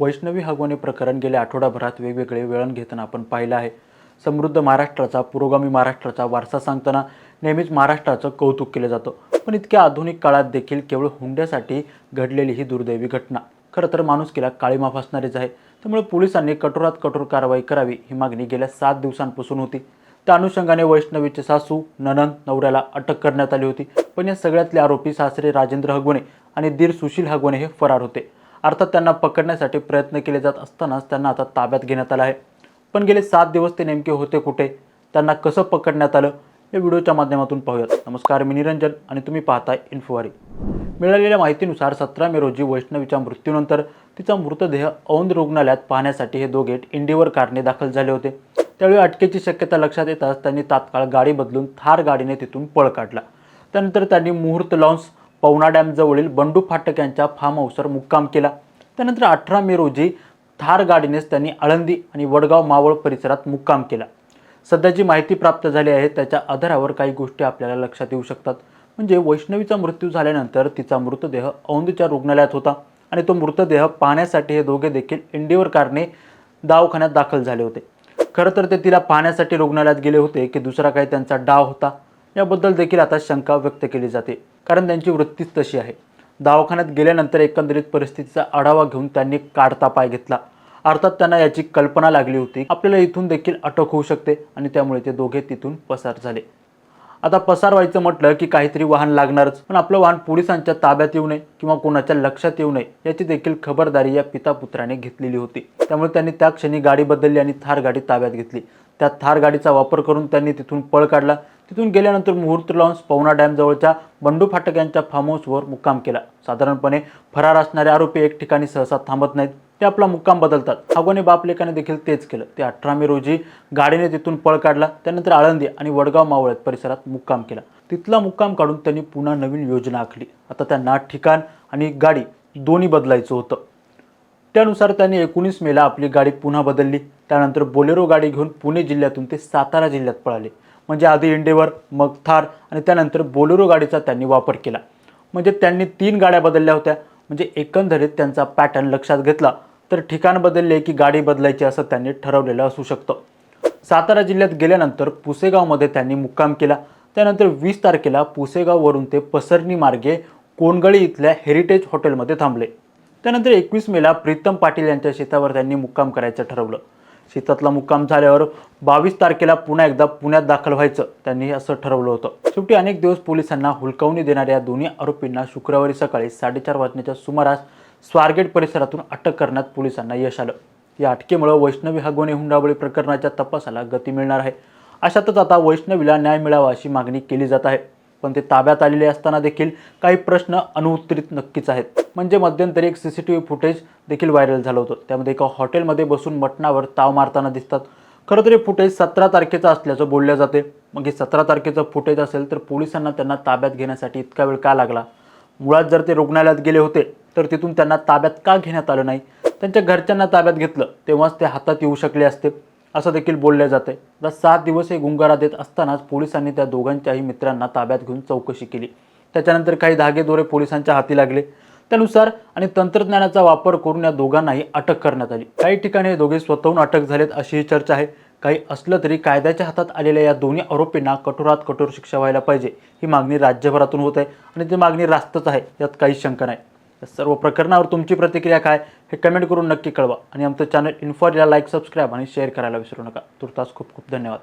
वैष्णवी हगवणे प्रकरण गेल्या आठवडाभरात वेगवेगळे वेळण घेताना आपण पाहिलं आहे. समृद्ध महाराष्ट्राचा पुरोगामी महाराष्ट्राचा वारसा सांगताना नेहमीच महाराष्ट्राचं कौतुक केलं जातं. पण इतक्या आधुनिक काळात देखील केवळ हुंड्यासाठी घडलेली ही दुर्दैवी घटना. खरं तर माणुसकीला काळीमा फासणारीच आहे. त्यामुळे पोलिसांनी कठोरात कठोर कारवाई करावी ही मागणी गेल्या सात दिवसांपासून होती. त्या अनुषंगाने वैष्णवीचे सासू ननंद नवऱ्याला अटक करण्यात आली होती. पण या सगळ्यातले आरोपी सासरे राजेंद्र हगवणे आणि दीर सुशील हगवणे हे फरार होते. अर्थात त्यांना पकडण्यासाठी प्रयत्न केले जात असतानाच त्यांना आता ताब्यात घेण्यात आलं आहे. पण गेले सात दिवस ते नेमके होते कुठे? त्यांना कसं पकडण्यात आलं? हे व्हिडिओच्या माध्यमातून पाहूयात. नमस्कार मी निरंजन आणि तुम्ही पाहताय इन्फोवारी. मिळालेल्या माहितीनुसार सतरा मे रोजी वैष्णवीच्या मृत्यूनंतर तिचा मृतदेह औंध रुग्णालयात पाहण्यासाठी हे दोघे इंडिवर कारने दाखल झाले होते. त्यावेळी अटकेची शक्यता लक्षात येताच त्यांनी तात्काळ गाडी बदलून थार गाडीने तिथून पळ काढला. त्यानंतर त्यांनी मुहूर्त लॉन्स पवना डॅमजवळील बंडू फाटक यांच्या फार्म हाऊसवर मुक्काम केला. त्यानंतर अठरा मे रोजी थार गाडीनेच त्यांनी आळंदी आणि वडगाव मावळ परिसरात मुक्काम केला. सध्या जी माहिती प्राप्त झाली आहे त्याच्या आधारावर काही गोष्टी आपल्याला लक्षात येऊ शकतात. म्हणजे वैष्णवीचा मृत्यू झाल्यानंतर तिचा मृतदेह औंधच्या रुग्णालयात होता आणि तो मृतदेह पाहण्यासाठी हे दोघे देखील इंडिवर कारने दवाखान्यात दाखल झाले होते. खरं तर ते तिला पाहण्यासाठी रुग्णालयात गेले होते की दुसरा काही त्यांचा डाव होता. याबद्दल देखील आता शंका व्यक्त केली जाते. कारण त्यांची वृत्तीच तशी आहे. दवाखान्यात गेल्यानंतर एकंदरीत परिस्थितीचा आढावा घेऊन त्यांनी काढता पाय घेतला. अर्थात त्यांना याची कल्पना लागली होती. आपल्याला इथून देखील अटक होऊ शकते आणि त्यामुळे ते दोघे तिथून पसार झाले. आता पसार व्हायचं म्हटलं की काहीतरी वाहन लागणारच. पण आपलं वाहन पोलिसांच्या ताब्यात येऊ नये किंवा कोणाच्या लक्षात येऊ नये याची देखील खबरदारी या पिता पुत्राने घेतलेली होती. त्यामुळे त्यांनी त्या क्षणी गाडी बदलली आणि थार गाडी ताब्यात घेतली. त्या थार गाडीचा वापर करून त्यांनी तिथून पळ काढला. तिथून गेल्यानंतर मुहूर्त लावून पवना डॅम जवळच्या बंडू फाटक यांच्या फार्म हाऊसवर मुक्काम केला. साधारणपणे फरार असणारे आरोपी एक ठिकाणी सहसा थांबत नाहीत. ते आपला मुक्काम बदलतात. हागोने बापलेकाने देखील तेच केलं. ते अठरा मे रोजी गाडीने तिथून पळ काढला. त्यानंतर आळंदी आणि वडगाव मावळत परिसरात मुक्काम केला. तिथला मुक्काम काढून त्यांनी पुन्हा नवीन योजना आखली. आता त्यांना ठिकाण आणि गाडी दोन्ही बदलायचं होतं. त्यानुसार त्यांनी एकोणीस मेला आपली गाडी पुन्हा बदलली. त्यानंतर बोलेरो गाडी घेऊन पुणे जिल्ह्यातून ते सातारा जिल्ह्यात पळाले. म्हणजे आधी इंडेवर मग थार आणि त्यानंतर बोलेरो गाडीचा त्यांनी वापर केला. म्हणजे त्यांनी तीन गाड्या बदलल्या होत्या. म्हणजे एकंदरीत त्यांचा पॅटर्न लक्षात घेतला तर ठिकाण बदलले की गाडी बदलायची असं त्यांनी ठरवलेलं असू शकतं. सातारा जिल्ह्यात गेल्यानंतर पुसेगावमध्ये त्यांनी मुक्काम केला. त्यानंतर वीस तारखेला पुसेगाववरून ते पसरणी मार्गे कोणगळी इथल्या हेरिटेज हॉटेलमध्ये थांबले. त्यानंतर एकवीस मेला प्रीतम पाटील यांच्या शेतावर त्यांनी मुक्काम करायचं ठरवलं. शेतातला मुक्काम झाल्यावर बावीस तारखेला पुन्हा एकदा पुण्यात दाखल व्हायचं. त्यांनी असं ठरवलं होतं. शेवटी अनेक दिवस पोलिसांना हुलकावणी देणाऱ्या दोन्ही आरोपींना शुक्रवारी सकाळी साडेचार वाजण्याच्या सुमारास स्वारगेट परिसरातून अटक करण्यात पोलिसांना यश आलं. या अटकेमुळे वैष्णवी हगवणे हुंडाबळी प्रकरणाच्या तपासाला गती मिळणार आहे. अशातच आता वैष्णवीला न्याय मिळावा अशी मागणी केली जात आहे. पण ते ताब्यात आलेले असताना देखील काही प्रश्न अनुत्तरित नक्कीच आहेत. म्हणजे मध्यंतरी एक C C T V footage देखील व्हायरल झालं होतं. त्यामध्ये एका हॉटेलमध्ये बसून मटणावर ताव मारताना दिसतात. खरं तर हे फुटेज सतरा तारखेचं असल्याचं बोललं जाते. मग हे सतरा तारखेचं फुटेज असेल तर पोलिसांना त्यांना ताब्यात घेण्यासाठी इतका वेळ का लागला? मुळात जर ते रुग्णालयात गेले होते तर तिथून त्यांना ताब्यात का घेण्यात आलं नाही? त्यांच्या घरच्यांना ताब्यात घेतलं तेव्हाच ते हातात येऊ शकले असते. असं देखील बोलले जाते. तर सात दिवस हे गुंगारा देत असतानाच पोलिसांनी त्या दोघांच्याही मित्रांना ताब्यात घेऊन चौकशी केली. त्याच्यानंतर काही धागेदोरे पोलिसांच्या हाती लागले. त्यानुसार आणि तंत्रज्ञानाचा वापर करून या दोघांनाही अटक करण्यात आली. काही ठिकाणी हे दोघे स्वतःहून अटक झालेत अशीही चर्चा आहे. काही असलं तरी कायद्याच्या हातात आलेल्या या दोन्ही आरोपींना कठोरात कठोर शिक्षा व्हायला पाहिजे. ही मागणी राज्यभरातून होत आहे आणि ती मागणी रास्तच आहे. यात काही शंका नाही. या सर्व प्रकरणावर तुमची प्रतिक्रिया काय हे कमेंट करून नक्की कळवा. आणि आमचं चॅनल इन्फॉरिला लाईक सबस्क्राईब आणि शेअर करायला विसरू नका. तुर्तास खूप खूप धन्यवाद.